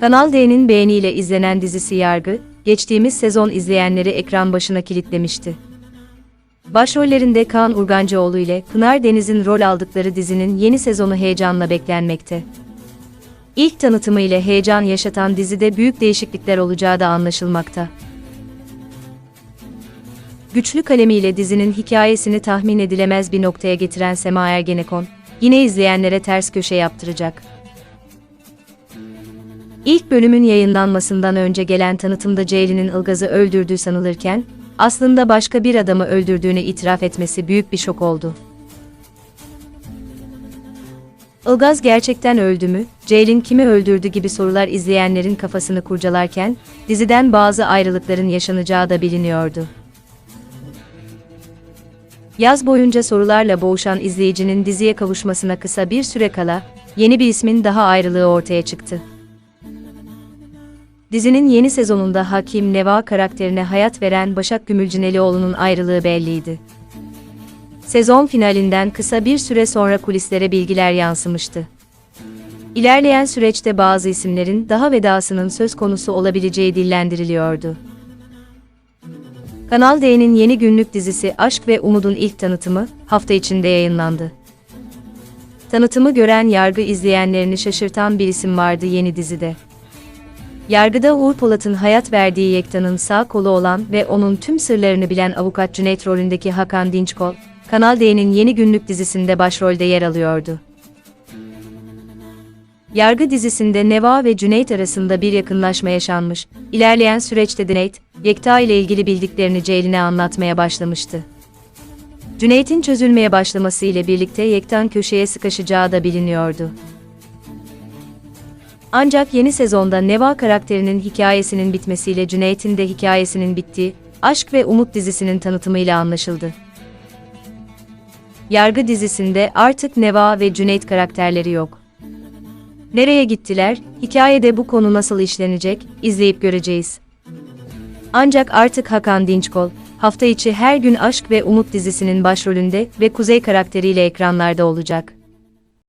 Kanal D'nin beğeniyle izlenen dizisi Yargı, geçtiğimiz sezon izleyenleri ekran başına kilitlemişti. Başrollerinde Kaan Urgancıoğlu ile Pınar Deniz'in rol aldıkları dizinin yeni sezonu heyecanla beklenmekte. İlk tanıtımı ile heyecan yaşatan dizide büyük değişiklikler olacağı da anlaşılmakta. Güçlü kalemiyle dizinin hikayesini tahmin edilemez bir noktaya getiren Sema Ergenekon, yine izleyenlere ters köşe yaptıracak. İlk bölümün yayınlanmasından önce gelen tanıtımda Ceylin'in Ilgaz'ı öldürdüğü sanılırken, aslında başka bir adamı öldürdüğünü itiraf etmesi büyük bir şok oldu. Ilgaz gerçekten öldü mü, Ceylin kimi öldürdü gibi sorular izleyenlerin kafasını kurcalarken, diziden bazı ayrılıkların yaşanacağı da biliniyordu. Yaz boyunca sorularla boğuşan izleyicinin diziye kavuşmasına kısa bir süre kala, yeni bir ismin daha ayrılığı ortaya çıktı. Dizinin yeni sezonunda Hakim Neva karakterine hayat veren Başak Gümülcinelioğlu'nun ayrılığı belliydi. Sezon finalinden kısa bir süre sonra kulislere bilgiler yansımıştı. İlerleyen süreçte bazı isimlerin daha vedasının söz konusu olabileceği dillendiriliyordu. Kanal D'nin yeni günlük dizisi Aşk ve Umud'un ilk tanıtımı hafta içinde yayınlandı. Tanıtımı gören yargı izleyenlerini şaşırtan bir isim vardı yeni dizide. Yargıda Uğur Polat'ın hayat verdiği Yekta'nın sağ kolu olan ve onun tüm sırlarını bilen avukat Cüneyt rolündeki Hakan Dinçkol, Kanal D'nin yeni günlük dizisinde başrolde yer alıyordu. Yargı dizisinde Neva ve Cüneyt arasında bir yakınlaşma yaşanmış, ilerleyen süreçte Cüneyt, Yekta ile ilgili bildiklerini Ceylin'e anlatmaya başlamıştı. Cüneyt'in çözülmeye başlaması ile birlikte Yektan köşeye sıkışacağı da biliniyordu. Ancak yeni sezonda Neva karakterinin hikayesinin bitmesiyle Cüneyt'in de hikayesinin bittiği, Aşk ve Umut dizisinin tanıtımıyla anlaşıldı. Yargı dizisinde artık Neva ve Cüneyt karakterleri yok. Nereye gittiler, hikayede bu konu nasıl işlenecek, izleyip göreceğiz. Ancak artık Hakan Dinçkol, hafta içi her gün Aşk ve Umut dizisinin başrolünde ve Kuzey karakteriyle ekranlarda olacak.